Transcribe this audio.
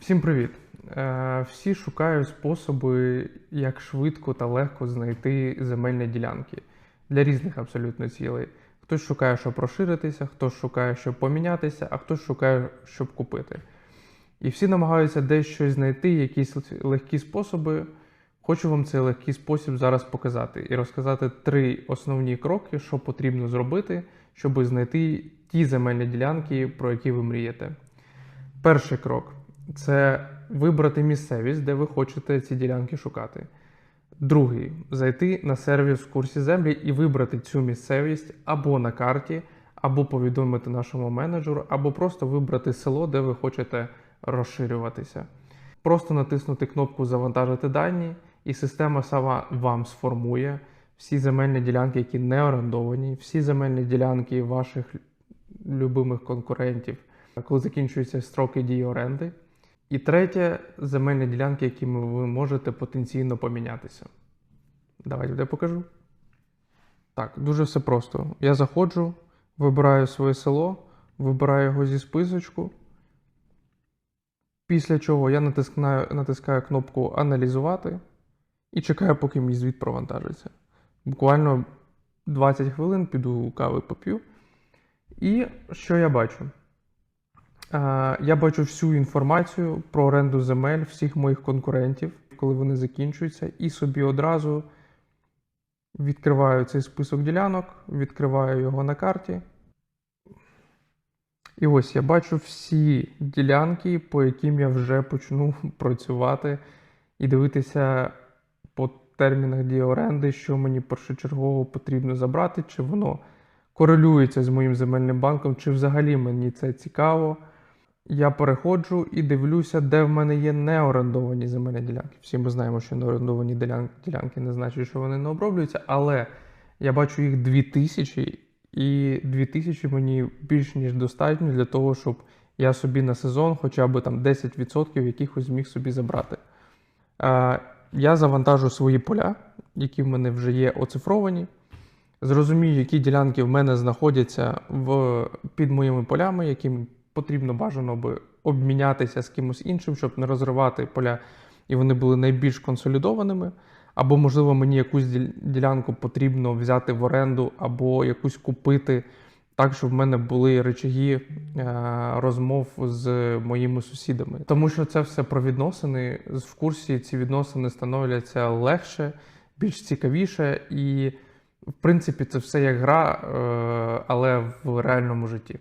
Всім привіт! Е, Всі шукають способи, як швидко та легко знайти земельні ділянки для різних абсолютно цілей. Хтось шукає, щоб розширитися, хтось шукає, щоб помінятися, а хтось шукає, щоб купити. І всі намагаються десь щось знайти, якісь легкі способи. Хочу вам цей легкий спосіб зараз показати і розказати три основні кроки, що потрібно зробити, щоб знайти ті земельні ділянки, про які ви мрієте. Перший крок це вибрати місцевість, де ви хочете ці ділянки шукати. Другий зайти на сервіс в курсі землі і вибрати цю місцевість або на карті, або повідомити нашому менеджеру, або просто вибрати село, де ви хочете розширюватися. Просто натиснути кнопку Завантажити дані, і система сама вам сформує всі земельні ділянки, які не орендовані, всі земельні ділянки ваших любимих конкурентів, коли закінчуються строки дії оренди. І третє земельні ділянки, якими ви можете потенційно помінятися. Давайте я покажу. Так, дуже все просто. Я заходжу, вибираю своє село, вибираю його зі списочку. Після чого я натискаю, натискаю кнопку Аналізувати і чекаю, поки мій звіт провантажиться. Буквально 20 хвилин піду кави поп'ю. І що я бачу? Я бачу всю інформацію про оренду земель всіх моїх конкурентів, коли вони закінчуються, і собі одразу відкриваю цей список ділянок, відкриваю його на карті. І ось я бачу всі ділянки, по яким я вже почну працювати і дивитися по термінах дії оренди, що мені першочергово потрібно забрати, чи воно корелюється з моїм земельним банком, чи взагалі мені це цікаво. Я переходжу і дивлюся, де в мене є неорендовані земельні ділянки. Всі ми знаємо, що неорендовані ділян- ділянки не значить, що вони не оброблюються, але я бачу їх 2000, і 2000 мені більш ніж достатньо для того, щоб я собі на сезон хоча б там 10% якихось зміг собі забрати. Я завантажу свої поля, які в мене вже є оцифровані. Зрозумію, які ділянки в мене знаходяться в, під моїми полями, яким потрібно бажано би обмінятися з кимось іншим, щоб не розривати поля, і вони були найбільш консолідованими. Або, можливо, мені якусь ділянку потрібно взяти в оренду, або якусь купити, так, щоб в мене були речаги е, розмов з моїми сусідами. Тому що це все про відносини. В курсі ці відносини становляться легше, більш цікавіше, і, в принципі, це все як гра, е, але в реальному житті.